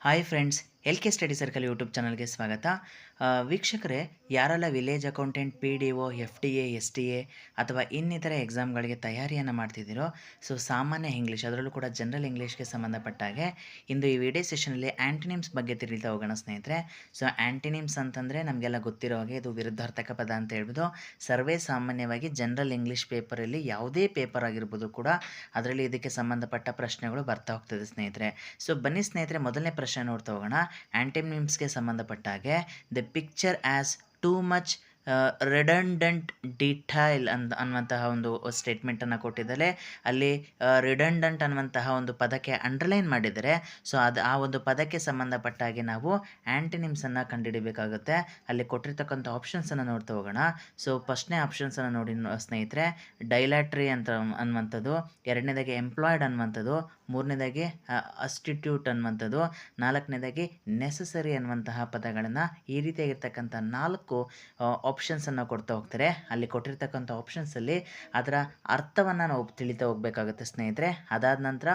Hi friends L K study circle YouTube ಚಾನಲ್ಗೆ ಸ್ವಾಗತ. ವೀಕ್ಷಕರೇ, ಯಾರೆಲ್ಲ village accountant P D O F D A S T A ಅಥವಾ ಇನ್ನಿತರ ಎಕ್ಸಾಮ್ಗಳಿಗೆ ತಯಾರಿಯನ್ನು ಮಾಡ್ತಿದ್ದೀರೋ ಸೊ ಸಾಮಾನ್ಯ ಇಂಗ್ಲೀಷ್ ಅದರಲ್ಲೂ ಕೂಡ ಜನರಲ್ ಇಂಗ್ಲೀಷ್ಗೆ ಸಂಬಂಧಪಟ್ಟ ಹಾಗೆ, ಇಂದು ಈ ವಿಡಿಯೋ ಸೆಷನಲ್ಲಿ ಆ್ಯಂಟಿನಿಮ್ಸ್ ಬಗ್ಗೆ ತಿಳಿತಾ ಹೋಗೋಣ ಸ್ನೇಹಿತರೆ. ಸೊ ಆ್ಯಂಟಿನಿಮ್ಸ್ ಅಂತಂದರೆ ನಮಗೆಲ್ಲ ಗೊತ್ತಿರೋ ಹಾಗೆ ಇದು ವಿರುದ್ಧಾರ್ಥಕ ಪದ ಅಂತ ಹೇಳ್ಬೋದು. ಸರ್ವೇ ಸಾಮಾನ್ಯವಾಗಿ ಜನರಲ್ ಇಂಗ್ಲೀಷ್ ಪೇಪರಲ್ಲಿ ಯಾವುದೇ ಪೇಪರ್ ಆಗಿರ್ಬೋದು ಕೂಡ ಅದರಲ್ಲಿ ಇದಕ್ಕೆ ಸಂಬಂಧಪಟ್ಟ ಪ್ರಶ್ನೆಗಳು ಬರ್ತಾ ಹೋಗ್ತದೆ ಸ್ನೇಹಿತರೆ. ಸೊ ಬನ್ನಿ ಸ್ನೇಹಿತರೆ, ಮೊದಲನೇ ಪ್ರಶ್ನೆ ನೋಡ್ತಾ ಹೋಗೋಣ. ಆ್ಯಂಟಿನಿಮ್ಸ್ಗೆ ಸಂಬಂಧಪಟ್ಟ ಹಾಗೆ the picture as too much redundant detail ಅಂತ ಅನ್ನುವಂತಹ ಒಂದು ಸ್ಟೇಟ್ಮೆಂಟನ್ನು ಕೊಟ್ಟಿದ್ದಾರೆ ಅಲ್ಲಿ ರಿಡಂಡೆಂಟ್ ಅನ್ನುವಂತಹ ಒಂದು ಪದಕ್ಕೆ ಅಂಡರ್ಲೈನ್ ಮಾಡಿದರೆ ಸೊ ಅದು, ಆ ಒಂದು ಪದಕ್ಕೆ ಸಂಬಂಧಪಟ್ಟ ಹಾಗೆ ನಾವು ಆ್ಯಂಟಿನಿಮ್ಸನ್ನು ಕಂಡುಹಿಡಿಬೇಕಾಗುತ್ತೆ. ಅಲ್ಲಿ ಕೊಟ್ಟಿರ್ತಕ್ಕಂಥ ಆಪ್ಷನ್ಸನ್ನು ನೋಡ್ತಾ ಹೋಗೋಣ. ಸೊ ಫಸ್ಟ್ನೇ ಆಪ್ಷನ್ಸನ್ನು ನೋಡಿ ಸ್ನೇಹಿತರೆ ಡೈಲಾಟ್ರಿ ಅಂತ ಅನ್ನುವಂಥದ್ದು, ಎರಡನೇದಾಗಿ ಎಂಪ್ಲಾಯ್ಡ್ ಅನ್ನುವಂಥದ್ದು, ಮೂರನೇದಾಗಿ ಅಸ್ಟಿಟ್ಯೂಟ್ ಅನ್ನುವಂಥದ್ದು, ನಾಲ್ಕನೇದಾಗಿ ನೆಸಸರಿ ಅನ್ನುವಂತಹ ಪದಗಳನ್ನು ಈ ರೀತಿಯಾಗಿರ್ತಕ್ಕಂಥ ನಾಲ್ಕು ಆಪ್ಷನ್ಸನ್ನು ಕೊಡ್ತಾ ಹೋಗ್ತಾರೆ. ಅಲ್ಲಿ ಕೊಟ್ಟಿರ್ತಕ್ಕಂಥ ಆಪ್ಷನ್ಸಲ್ಲಿ ಅದರ ಅರ್ಥವನ್ನು ನಾವು ತಿಳಿತಾ ಹೋಗಬೇಕಾಗುತ್ತೆ ಸ್ನೇಹಿತರೆ. ಅದಾದ ನಂತರ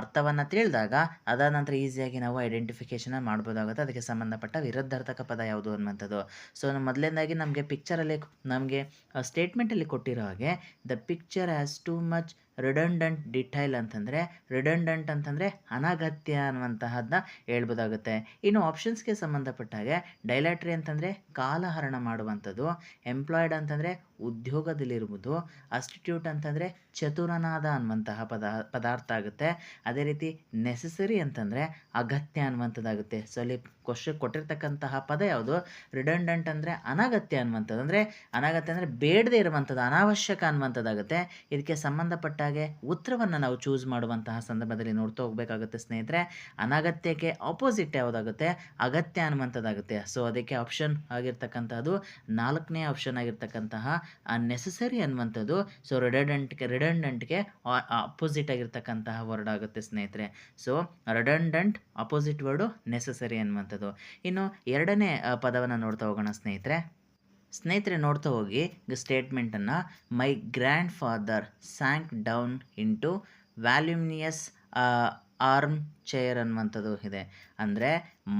ಅರ್ಥವನ್ನು ತಿಳಿದಾಗ ಅದಾದ ನಂತರ ಈಸಿಯಾಗಿ ನಾವು ಐಡೆಂಟಿಫಿಕೇಷನ್ ಮಾಡ್ಬೋದಾಗುತ್ತೆ. ಅದಕ್ಕೆ ಸಂಬಂಧಪಟ್ಟ ವಿರುದ್ಧಾರ್ಥಕ ಪದ ಯಾವುದು ಅನ್ನುವಂಥದ್ದು. ಸೊ ಮೊದಲನೇದಾಗಿ ನಮಗೆ ಪಿಕ್ಚರಲ್ಲಿ ನಮಗೆ ಸ್ಟೇಟ್ಮೆಂಟಲ್ಲಿ ಕೊಟ್ಟಿರೋ ಹಾಗೆ the picture has too much redundant detail ಅಂತಂದರೆ ರಿಡಂಡೆಂಟ್ ಅಂತಂದರೆ ಅನಗತ್ಯ ಅನ್ನುವಂತಹದ್ದನ್ನ ಹೇಳ್ಬೋದಾಗುತ್ತೆ. ಇನ್ನು ಆಪ್ಷನ್ಸ್ಗೆ ಸಂಬಂಧಪಟ್ಟಾಗೆ ಡೈಲಾಟ್ರಿ ಅಂತಂದರೆ ಕಾಲಹರಣ ಮಾಡುವಂಥದ್ದು ಎಂಪ್ಲಾಯ್ಡ್ ಅಂತಂದರೆ ಉದ್ಯೋಗದಲ್ಲಿರುವುದು ಅಸ್ಟಿಟ್ಯೂಟ್ ಅಂತಂದರೆ ಚತುರನಾದ ಅನ್ನುವಂತಹ ಪದ, ಪದಾರ್ಥ ಆಗುತ್ತೆ. ಅದೇ ರೀತಿ ನೆಸಸರಿ ಅಂತಂದರೆ ಅಗತ್ಯ ಅನ್ನುವಂಥದ್ದಾಗುತ್ತೆ. ಸೊ ಅಲ್ಲಿ ಕ್ವಶನ್ ಕೊಟ್ಟಿರ್ತಕ್ಕಂತಹ ಪದ ಯಾವುದು? ರಿಡಂಡೆಂಟ್ ಅಂದರೆ ಅನಗತ್ಯ ಅನ್ನುವಂಥದ್ದು. ಅಂದರೆ ಅನಗತ್ಯ ಅಂದರೆ ಬೇಡದೇ ಇರುವಂಥದ್ದು, ಅನಾವಶ್ಯಕ ಅನ್ನುವಂಥದ್ದಾಗುತ್ತೆ. ಇದಕ್ಕೆ ಸಂಬಂಧಪಟ್ಟ ಹಾಗೆ ಉತ್ತರವನ್ನು ನಾವು ಚೂಸ್ ಮಾಡುವಂತಹ ಸಂದರ್ಭದಲ್ಲಿ ನೋಡ್ತಾ ಹೋಗಬೇಕಾಗುತ್ತೆ ಸ್ನೇಹಿತರೆ. ಅನಗತ್ಯಕ್ಕೆ ಆಪೋಸಿಟ್ ಯಾವುದಾಗುತ್ತೆ? ಅಗತ್ಯ ಅನ್ನುವಂಥದ್ದಾಗುತ್ತೆ. ಸೊ ಅದಕ್ಕೆ ಆಪ್ಷನ್ ಆಗಿರ್ತಕ್ಕಂಥದ್ದು ನಾಲ್ಕನೇ ಆಪ್ಷನ್ ಆಗಿರ್ತಕ್ಕಂತಹ ನೆಸಸರಿ ಅನ್ನುವಂಥದ್ದು. ಸೊ ರಿಡಂಡೆಂಟ್ಗೆ ರಿಡಂಡೆಂಟ್ಗೆ ಅಪೋಸಿಟ್ ಆಗಿರ್ತಕ್ಕಂತಹ ವರ್ಡ್ ಆಗುತ್ತೆ ಸ್ನೇಹಿತರೆ. So redundant opposite word necessary ಅನ್ನುವಂಥದ್ದು. ಇನ್ನು ಎರಡನೇ ಪದವನ್ನು ನೋಡ್ತಾ ಹೋಗೋಣ ಸ್ನೇಹಿತರೆ. ಸ್ನೇಹಿತರೆ, ನೋಡ್ತಾ ಹೋಗಿ ಸ್ಟೇಟ್ಮೆಂಟನ್ನು my grandfather sank down into voluminous armchair ಅನ್ನುವಂಥದ್ದು ಇದೆ. ಅಂದರೆ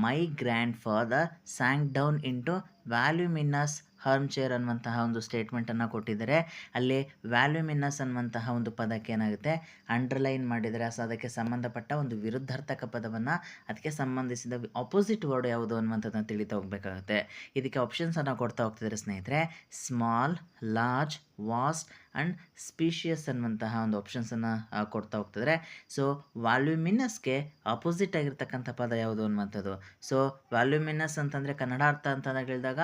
my grandfather sank down into voluminous armchair ಅನ್ನುವಂತಹ ಒಂದು ಸ್ಟೇಟ್ಮೆಂಟನ್ನು ಕೊಟ್ಟಿದ್ದಾರೆ. ಅಲ್ಲಿ ವ್ಯಾಲ್ಯೂಮಿನಸ್ ಅನ್ನುವಂತಹ ಒಂದು ಪದಕ್ಕೆ ಏನಾಗುತ್ತೆ? ಅಂಡರ್ಲೈನ್ ಮಾಡಿದರೆ ಸೊ ಅದಕ್ಕೆ ಸಂಬಂಧಪಟ್ಟ ಒಂದು ವಿರುದ್ಧಾರ್ಥಕ ಪದವನ್ನು, ಅದಕ್ಕೆ ಸಂಬಂಧಿಸಿದ ಅಪೋಸಿಟ್ ವರ್ಡ್ ಯಾವುದು ಅನ್ನುವಂಥದ್ದನ್ನು ತಿಳಿತಾ ಹೋಗಬೇಕಾಗುತ್ತೆ. ಇದಕ್ಕೆ ಆಪ್ಷನ್ಸನ್ನು ಕೊಡ್ತಾ ಹೋಗ್ತಿದ್ರೆ ಸ್ನೇಹಿತರೆ. Small large vast and spacious ಅನ್ನುವಂತಹ ಒಂದು ಆಪ್ಷನ್ಸನ್ನು ಕೊಡ್ತಾ ಹೋಗ್ತಿದ್ರೆ ಸೊ ವಾಲ್ಯೂಮಿನಸ್ಗೆ ಅಪೋಸಿಟ್ ಆಗಿರ್ತಕ್ಕಂಥ ಪದ ಯಾವುದು ಅನ್ನುವಂಥದ್ದು? ಸೊ ವ್ಯಾಲ್ಯೂಮಿನಸ್ ಅಂತಂದರೆ ಕನ್ನಡ ಅರ್ಥ ಅಂತ ಹೇಳಿದಾಗ,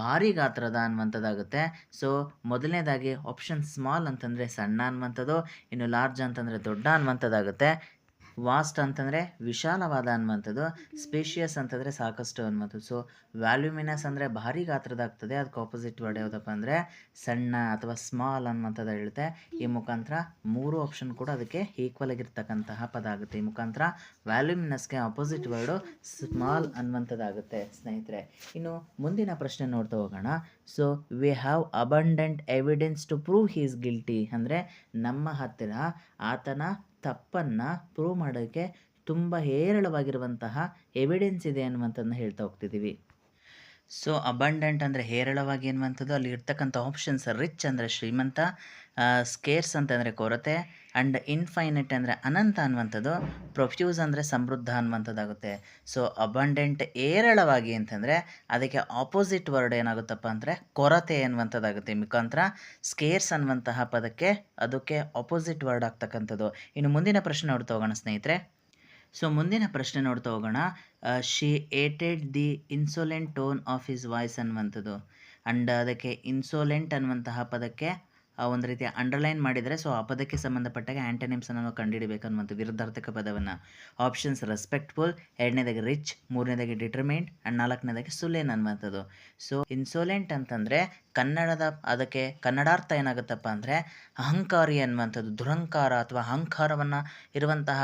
ಭಾರಿ ಗಾತ್ರದ ಅನ್ನುವಂಥದ್ದಾಗುತ್ತೆ ಸೊ ಮೊದಲನೇದಾಗಿ ಆಪ್ಷನ್ ಸ್ಮಾಲ್ ಅಂತಂದರೆ ಸಣ್ಣ ಅನ್ನುವಂಥದ್ದು ಇನ್ನು ಲಾರ್ಜ್ ಅಂತಂದರೆ ದೊಡ್ಡ ಅನ್ನುವಂಥದ್ದಾಗುತ್ತೆ ವಾಸ್ಟ್ ಅಂತಂದರೆ ವಿಶಾಲವಾದ ಅನ್ನುವಂಥದ್ದು, ಸ್ಪೇಷಿಯಸ್ ಅಂತಂದರೆ ಸಾಕಷ್ಟು ಅನ್ನುವಂಥದ್ದು. ಸೊ ವ್ಯಾಲ್ಯೂಮಿನಸ್ ಅಂದರೆ ಭಾರಿ ಗಾತ್ರದಾಗ್ತದೆ ಅದಕ್ಕೆ ಆಪೋಸಿಟ್ ವರ್ಡ್ ಯಾವುದಪ್ಪ ಅಂದರೆ ಸಣ್ಣ ಅಥವಾ ಸ್ಮಾಲ್ ಅನ್ನುವಂಥದ್ದು ಹೇಳುತ್ತೆ. ಈ ಮುಖಾಂತರ ಮೂರು ಆಪ್ಷನ್ ಕೂಡ ಅದಕ್ಕೆ ಈಕ್ವಲ್ ಆಗಿರ್ತಕ್ಕಂತಹ ಪದ ಆಗುತ್ತೆ. ಈ ಮುಖಾಂತರ ವ್ಯಾಲ್ಯೂಮಿನಸ್ಗೆ ಆಪೋಸಿಟ್ ವರ್ಡು ಸ್ಮಾಲ್ ಅನ್ನುವಂಥದ್ದಾಗುತ್ತೆ, ಸ್ನೇಹಿತರೆ. ಇನ್ನು ಮುಂದಿನ ಪ್ರಶ್ನೆ ನೋಡ್ತಾ ಹೋಗೋಣ. So we have abundant evidence to prove he's guilty ಅಂದರೆ ನಮ್ಮ ಹತ್ತಿರ ಆತನ ತಪ್ಪನ್ನು ಪ್ರೂವ್ ಮಾಡೋಕ್ಕೆ ತುಂಬ ಹೇರಳವಾಗಿರುವಂತಹ ಎವಿಡೆನ್ಸ್ ಇದೆ ಅನ್ನುವಂಥದ್ದನ್ನ ಹೇಳ್ತಾ ಹೋಗ್ತಿದ್ದೀವಿ ಸೊ ಅಬಂಡೆಂಟ್ ಅಂದರೆ ಹೇರಳವಾಗಿ ಎನ್ನುವಂಥದ್ದು ಅಲ್ಲಿ ಇರ್ತಕ್ಕಂಥ ಆಪ್ಷನ್ಸ್ ರಿಚ್ ಅಂದರೆ ಶ್ರೀಮಂತ ಸ್ಕೇರ್ಸ್ ಅಂತಂದರೆ ಕೊರತೆ ಆ್ಯಂಡ್ ಇನ್ಫೈನೈಟ್ ಅಂದರೆ ಅನಂತ ಅನ್ನುವಂಥದ್ದು ಪ್ರೊಫ್ಯೂಸ್ ಅಂದರೆ ಸಮೃದ್ಧ ಅನ್ನುವಂಥದ್ದಾಗುತ್ತೆ. ಸೊ ಅಬಂಡೆಂಟ್ ಏರಳವಾಗಿ ಅಂತಂದರೆ ಅದಕ್ಕೆ ಆಪೋಸಿಟ್ ವರ್ಡ್ ಏನಾಗುತ್ತಪ್ಪ ಅಂದರೆ ಕೊರತೆ ಅನ್ನುವಂಥದ್ದಾಗುತ್ತೆ ಮುಖಾಂತರ. ಸ್ಕೇರ್ಸ್ ಅನ್ನುವಂತಹ ಪದಕ್ಕೆ ಅದಕ್ಕೆ ಆಪೋಸಿಟ್ ವರ್ಡ್ ಆಗ್ತಕ್ಕಂಥದ್ದು. ಇನ್ನು ಮುಂದಿನ ಪ್ರಶ್ನೆ ನೋಡ್ತಾ ಹೋಗೋಣ ಸ್ನೇಹಿತರೆ. ಸೊ ಮುಂದಿನ ಪ್ರಶ್ನೆ ನೋಡ್ತಾ ಹೋಗೋಣ. She hated the insolent tone of his voice ಅನ್ನುವಂಥದ್ದು. ಅಂಡ್ ಅದಕ್ಕೆ ಇನ್ಸೋಲೆಂಟ್ ಅನ್ನುವಂತಹ ಪದಕ್ಕೆ ಒಂದು ರೀತಿ ಅಂಡರ್ಲೈನ್ ಮಾಡಿದರೆ ಸೊ ಆ ಪದಕ್ಕೆ ಸಂಬಂಧಪಟ್ಟಾಗ ಆ್ಯಂಟನಿಮ್ಸನ್ನು ನಾವು ಕಂಡುಹಿಡಬೇಕು ಅನ್ನುವಂಥ ವಿರುದ್ಧಾರ್ಥಕ ಪದವನ್ನು. ಆಪ್ಷನ್ಸ್ ರೆಸ್ಪೆಕ್ಟ್ಫುಲ್ ಎರಡನೇದಾಗಿ ರಿಚ್ ಮೂರನೇದಾಗಿ ಡಿಟರ್ಮೆಂಟ್ ಆ್ಯಂಡ್ ನಾಲ್ಕನೇದಾಗಿ ಸುಲೇನ್ ಅನ್ನುವಂಥದ್ದು. ಸೊ ಇನ್ಸೋಲೆಂಟ್ ಅಂತಂದರೆ ಕನ್ನಡದ, ಅದಕ್ಕೆ ಕನ್ನಡಾರ್ಥ ಏನಾಗುತ್ತಪ್ಪ ಅಂದರೆ, ಅಹಂಕಾರಿ ಅನ್ನುವಂಥದ್ದು ದುರಂಕಾರ ಅಥವಾ ಅಹಂಕಾರವನ್ನು ಇರುವಂತಹ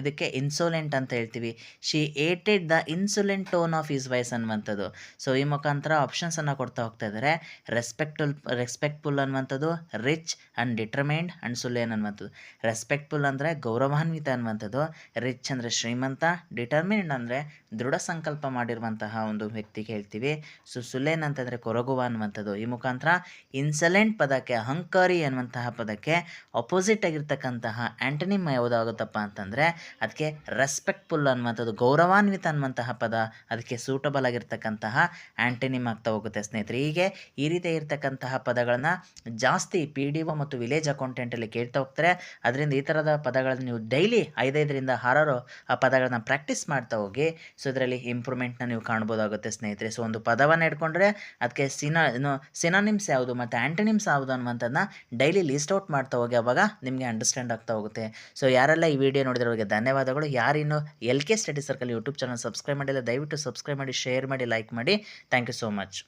ಇದಕ್ಕೆ ಇನ್ಸೋಲೆಂಟ್ ಅಂತ ಹೇಳ್ತೀವಿ. She hated the insolent tone of his voice ಅನ್ನುವಂಥದ್ದು. ಸೊ ಈ ಮುಖಾಂತರ ಆಪ್ಷನ್ಸನ್ನು ಕೊಡ್ತಾ ಹೋಗ್ತಾ ಇದ್ದಾರೆ ರೆಸ್ಪೆಕ್ಟುಲ್ ರೆಸ್ಪೆಕ್ಟ್ಫುಲ್ ಅನ್ನುವಂಥದ್ದು rich and determined and sullen ಅನ್ನುವಂಥದ್ದು ರೆಸ್ಪೆಕ್ಟ್ಫುಲ್ ಅಂದರೆ ಗೌರವಾನ್ವಿತ ಅನ್ನುವಂಥದ್ದು. ರಿಚ್ ಅಂದರೆ ಶ್ರೀಮಂತ ಡಿಟರ್ಮಿನ್ಡ್ ಅಂದರೆ ದೃಢ ಸಂಕಲ್ಪ ಮಾಡಿರುವಂತಹ ಒಂದು ವ್ಯಕ್ತಿಗೆ ಹೇಳ್ತೀವಿ. ಸೊ, ಸುಲೇನ್ ಅಂತಂದರೆ ಕೊರಗುವ ಅನ್ನುವಂಥದ್ದು. ಈ ಮುಖಾಂತರ ಇನ್ಸಲೆಂಟ್ ಪದಕ್ಕೆ ಅಹಂಕಾರಿ ಅನ್ನುವಂತಹ ಪದಕ್ಕೆ ಅಪೋಸಿಟ್ ಆಗಿರ್ತಕ್ಕಂತಹ ಆ್ಯಂಟನಿಮ್ ಯಾವುದಾಗುತ್ತಪ್ಪ ಅಂತಂದರೆ ಅದಕ್ಕೆ ರೆಸ್ಪೆಕ್ಟ್ಫುಲ್ ಅನ್ನುವಂಥದ್ದು, ಗೌರವಾನ್ವಿತ ಅನ್ನುವಂತಹ ಪದ ಅದಕ್ಕೆ ಸೂಟಬಲ್ ಆಗಿರ್ತಕ್ಕಂತಹ ಆ್ಯಂಟನಿಮ್ ಆಗ್ತಾ ಹೋಗುತ್ತೆ ಸ್ನೇಹಿತರೆ. ಹೀಗೆ ಈ ರೀತಿ ಇರ್ತಕ್ಕಂತಹ ಪದಗಳನ್ನು ಜಾಸ್ತಿ ಪಿ ಡಿ ಒ ಮತ್ತು ವಿಲೇಜ್ ಅಕೌಂಟೆಂಟಲ್ಲಿ ಕೇಳ್ತಾ ಹೋಗ್ತಾರೆ. ಅದರಿಂದ ಈ ಥರದ ಪದಗಳನ್ನು ನೀವು ಡೈಲಿ ಐದೈದರಿಂದ ಆರಾರು ಆ ಪದಗಳನ್ನು ಪ್ರಾಕ್ಟೀಸ್ ಮಾಡ್ತಾ ಹೋಗಿ ಸೊ ಇದರಲ್ಲಿ ಇಂಪ್ರೂವ್ಮೆಂಟ್ನ ನೀವು ಕಾಣ್ಬೋದಾಗುತ್ತೆ ಸ್ನೇಹಿತರೆ. ಸೊ ಒಂದು ಪದವನ್ನು ಇಟ್ಕೊಂಡ್ರೆ ಅದಕ್ಕೆ ಸಿನ ಸಿನಾನಿಮ್ಸ್ ಯಾವುದು ಮತ್ತು ಆ್ಯಂಟನಿಮ್ಸ್ ಯಾವುದು ಅನ್ನುವಂಥದ್ದನ್ನ ಡೈಲಿ ಲಿಸ್ಟ್ ಔಟ್ ಮಾಡ್ತಾ ಹೋಗಿ ಅವಾಗ ನಿಮಗೆ ಅಂಡರ್ಸ್ಟ್ಯಾಂಡ್ ಆಗ್ತಾ ಹೋಗುತ್ತೆ. ಸೊ ಯಾರೆಲ್ಲ ಈ ವಿಡಿಯೋ ನೋಡಿದ್ರವರಿಗೆ ಧನ್ಯವಾದಗಳು. ಯಾರಿನ್ನು L K study circle YouTube channel subscribe ಮಾಡಿಲ್ಲ ದಯವಿಟ್ಟು ಸಬ್ಸ್ಕ್ರೈಬ್ ಮಾಡಿ ಶೇರ್ ಮಾಡಿ ಲೈಕ್ ಮಾಡಿ. Thank you so much